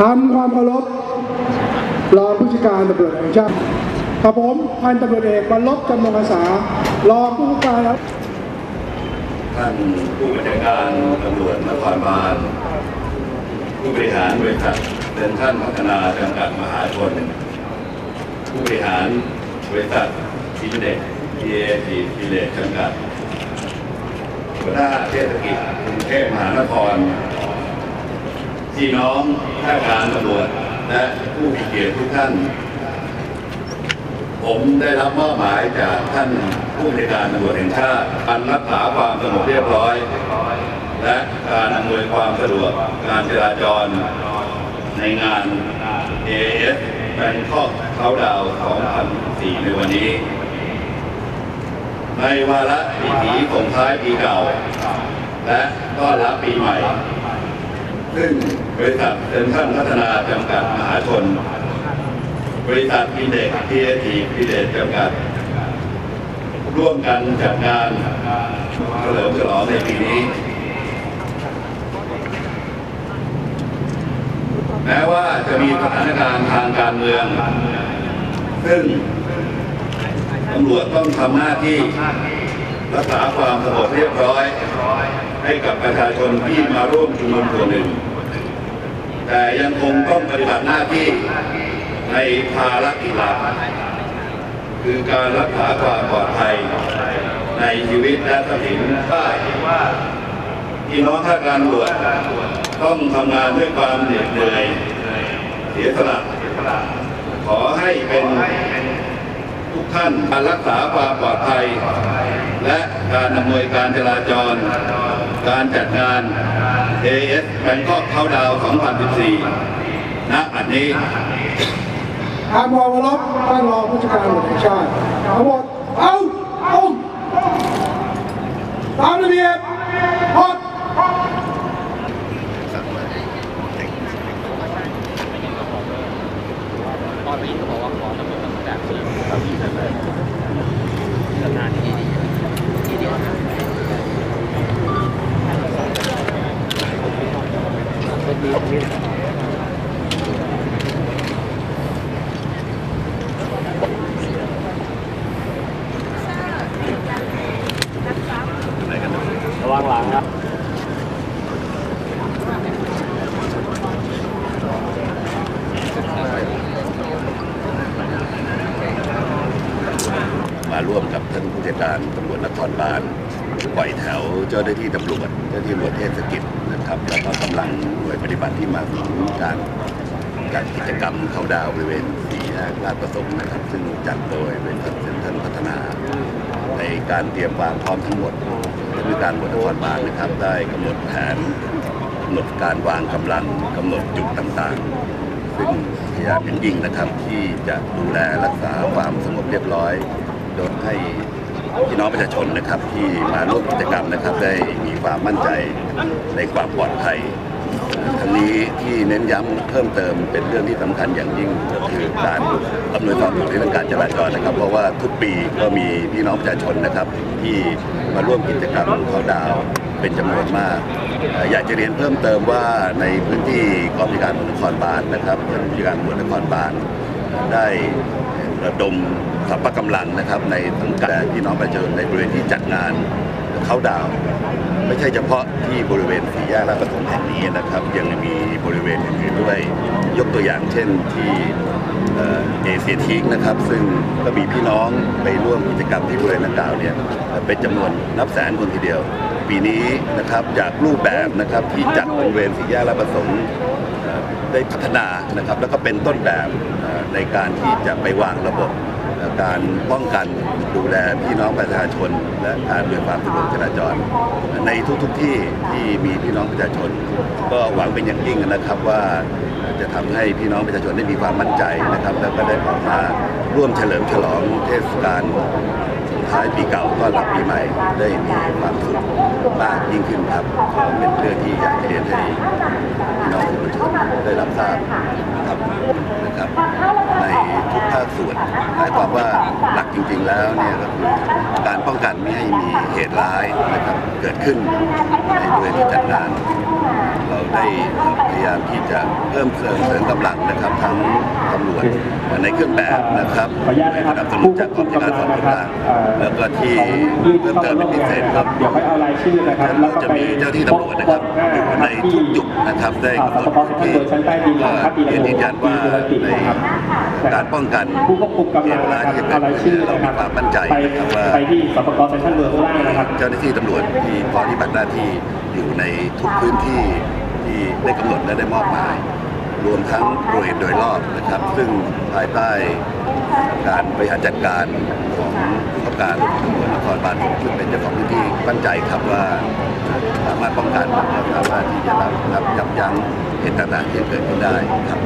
ทำความเคารพรองผู้จัดการตำรวจแห่งชาติกับผมพันตำรวจเอกบรรลบจำนงอาสารองผู้การท่านผู้บัญชาการตำรวจนครบาลผู้บริหารบริษัทเป็นท่านพัฒนาจำกัดมหาชน ผู้บริหารบริษัททีเด็กทีเอทีทีเลจำกัดหัวหน้าเทศกิจกรุงเทพมหานคร พี่น้องข้าราชการตำรวจและผู้มีเกียรติทุกท่าน ผมได้รับมอบหมายจากท่านผู้บัญชาการตำรวจแห่งชาติการรักษาความสงบเรียบร้อย และการอำนวยความสะดวกการจราจรในงาน AS แบงคอกเขาดาว2004ในวันนี้ ในวาระปีถีส่งท้ายปีเก่า และต้อนรับปีใหม่ ซึ่งบริษัทเซ็นทรัลพัฒนาจำกัดมหาชน บริษัทอินเด็กทีเอทีพิเดชจำกัด ร่วมกันจัดงานเฉลิมฉลองในปีนี้ แม้ว่าจะมีสถานการณ์ทางการเมือง ซึ่งตำรวจต้องทำหน้าที่ รักษาความสงบเรียบร้อย ให้กับประชาชนที่มาร่วมชุมนุมส่วนหนึ่ง แต่ยังคงต้องปฏิบัติหน้าที่ในภารกิจหลักคือการรักษาความปลอดภัยในชีวิตและทรัพย์สินได้ว่าพี่น้องข้าการตรวจต้องทำงานด้วยความเหน็ดเหนื่อยเสียสละขอให้เป็น ทุกท่านการรักษาความปลอดภัย และการอำนวยการจราจร การจัดงาน AS แบงคอกเข้าดาว 2014 ณอันนี้ทำความเคารพท่านรองผู้จัดการตำรวจแห่งชาติทั้งหมดเอาเอาตามระเบียบหมด ตอนนี้ก็บอกว่าขอตำรวจตั้งแต่เริ่ม ครับที่นั่นเลยทำงานที่ดีที่เดียวนะเป็นดีตรงนี้ระวังหลังนะ มาร่วมกับท่านผู้จัดการตำรว จนครบาลปล่อยแถวเจ้าหน้าที่ตำรวจเจ้าหน้าที่ตำรวจเทศกิจนะครับแล้วก็กำลังหน่วยปฏิบัติที่มาถึงการจัดกิจกรรมเข้าดาวบริเวณสี่แยกลาดประสงค์นะครับ ซึ่งจัดโดยบริษัทเซ็นทรัลพัฒนา ในการเตรียมความพร้อมทั้งหมดทานผู้การตำรวจนครบาลนะครับ ได้กำหนดแผนกำหนดการวางกำลังกำหนดจุดต่างๆ ซึ่งพยายามเป็นยิ่งนะครับที่จะดูแลรักษาความสงบเรียบร้อย โดยให้ พี่น้องประชาชนนะครับที่มาร่วมกิจกรรมนะครับ ได้มีความมั่นใจในความปลอดภัยทั้งนี้ที่เน้นย้ำเพิ่มเติมเป็นเรื่องที่สำคัญอย่างยิ่งก็คือการอำนวยความสะดวกในเรื่องการจราจรนะครับ เพราะว่าทุกปีก็มีพี่น้องประชาชนนะครับ ที่มาร่วมกิจกรรมเขาดาวเป็นจำนวนมาก อยากจะเรียนเพิ่มเติมว่าในพื้นที่กองบัญชาการตำรวจนครบาลนะครับท่านผู้การตำรวจนครบาลได้ ระดมสรรพกำลังนะครับในสังกัดพี่น้องประชาชนในบริเวณที่จัดงานเข้าดาว ไม่ใช่เฉพาะที่บริเวณสี่แยกลาดประสงค์แห่งนี้นะครับ ยังมีบริเวณอื่นๆด้วย ยกตัวอย่างเช่นที่เอเชียทีกนะครับ ซึ่งก็มีพี่น้องไปร่วมกิจกรรมที่บริเวณดังกล่าวเนี่ยเป็นจำนวนนับแสนคนทีเดียว ปีนี้นะครับจากรูปแบบนะครับที่จัดบริเวณสี่แยกลาดประสงค์ ได้พัฒนานะครับแล้วก็เป็นต้นแบบในการที่จะไปวางระบบการป้องกันดูแลพี่น้องประชาชน และการเรื่องความสะดวกจราจร ในทุกๆที่ที่มีพี่น้องประชาชน ก็หวังเป็นอย่างยิ่งนะครับว่าจะทำให้พี่น้องประชาชนได้มีความมั่นใจนะครับ แล้วก็ได้ออกมาร่วมเฉลิมฉลองเทศกาล ท้ายปีเก่าก็หลับปีใหม่ได้มีความสุขมากยิ่งขึ้นครับก็เป็นเรื่องที่อยากเรียนให้พี่น้องสื่อมวลชนได้รับทราบนะครับนะครับในทุกภาคส่วนายความว่าหลักจริง ๆ แล้วเนี่ยก็คือการป้องกันไม่ให้มีเหตุร้ายนะครับเกิดขึ้นในบริเวณที่จัดงาน เราได้พยายามที่จะเพิ่มเสริมเสริมกำลังนะครับ ทั้งตำรวจในเครื่องแบบนะครับขออนุญาตในนะครับระดับสนุนจากกองบัญชาการสอบสวนกลางแล้วก็ที่เพิ่มเติมเป็นพิเศษครับเดี๋ยวค่อยเอารายชื่อนะครับเราจะมีเจ้าที่ตำรวจนะครับอยู่ในทุกจุดนะครับได้กำหนดพื้นที่ชั้นใต้ดินหลังพักดีเรียนยืนยันว่าในการป้องกันผู้ควบคุมกำเหลังตุนะร้ายครับที่จะเอาเกิรายดชื่ขึ้อนเรานะคมีรับความมั่นใจไปนะครับว่าไปที่สปกเซนทรัลเวิร์ข้างล่างนะครับเจ้าหน้าที่ตำรวจที่พร้อมปฏิบัติหน้าที่อยู่ในทุกพื้นที่ที่ได้กำหนดและได้มอบหมาย รวมทั้งบริเวณโดยรอบนะครับ ซึ่งภายใต้การบริหารจัดการของผู้กำกับการตำรวจนครบาลซึ่งเป็นเจ้าของพื้นที่มั่นใจครับว่าสามารถป้องกันและสามารถที่จะรับรับยับยั้งเหตุต่างๆที่จะเกิดขึ้นได้ครับ